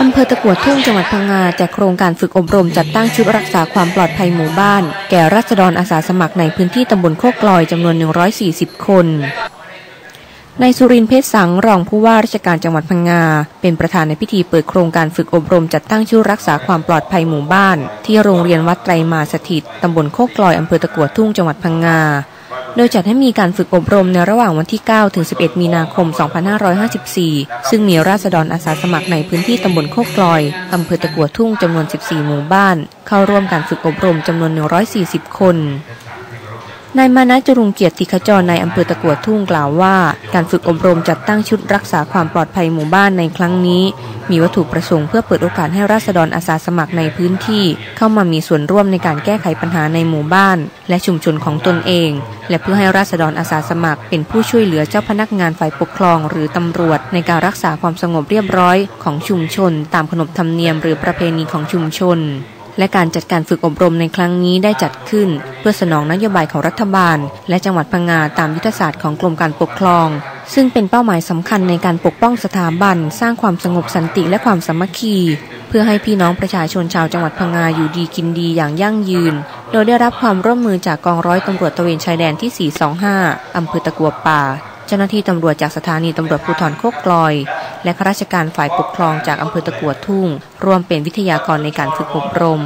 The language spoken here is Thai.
อำเภอตะกวดทุ่งจังหวัดพังงาจากโครงการฝึกอบรมจัดตั้งชุดรักษาความปลอดภัยหมู่บ้าน แก่รัษฎรอาสาสมัครในพื้นที่ตำบลโคกลอยจำนวน 140 คนนายสุรินเพชรสังรองผู้ว่าราชการจังหวัดพังงา เป็นประธานในพิธีเปิดโครงการฝึกอบรมจัดตั้งชุดรักษาความปลอดภัยหมู่บ้าน ที่โรงเรียนวัดไตรมาสถิต ตำบลโคกลอยอำเภอตะกวดทุ่งจังหวัดพังงา โดยจัดให้มีการฝึกอบรมในระหว่างวันที่ 9 ถึง 11 มีนาคม 2554 ซึ่งมีราษฎรอาสาสมัครในพื้นที่ตำบลโคกลอย อำเภอตะกัวทุ่งจำนวน 14 หมู่บ้าน เข้าร่วมการฝึกอบรมจำนวน 140 คน นายมานะจรุงเกียรติขจรในอำเภอตะกัวทุ่งกล่าวว่า การฝึกอบรมจัดตั้งชุดรักษาความปลอดภัยหมู่บ้านในครั้งนี้ มีวัตถุประสงค์เพื่อเปิดโอกาสให้ราษฎรอาสาสมัครในพื้นที่ เข้ามามีส่วนร่วมในการแก้ไขปัญหาในหมู่บ้าน และชุมชนของตนเอง และเพื่อให้ราษฎรอาสาสมัคร เป็นผู้ช่วยเหลือเจ้าพนักงานฝ่ายปกครอง หรือตำรวจ ในการรักษาความสงบเรียบร้อยของชุมชน ตามขนบธรรมเนียม หรือประเพณีของชุมชน และการจัดการฝึกอบรมในครั้งนี้ได้จัดขึ้น เพื่อสนองนโยบายของรัฐบาล และจังหวัดพังงาตามยุทธศาสตร์ของกรมการปกครอง ซึ่งเป็นเป้าหมายสำคัญในการปกป้องสถาบัน สร้างความสงบสันติและความสามัคคี เพื่อให้พี่น้องประชาชนชาวจังหวัดพังงาอยู่ดีกินดีอย่างยั่งยืน โดยได้รับความร่วมมือจากกองร้อยตำรวจตะเวนชายแดนที่ 425อำเภอตะกัวป่า เจ้าหน้าที่ตำรวจจากสถานีตำรวจภูธรโคกกลอย และข้าราชการฝ่ายปกครองจากอำเภอตะกัวทุ่ง ร่วมเป็นวิทยากรในการฝึกอบรม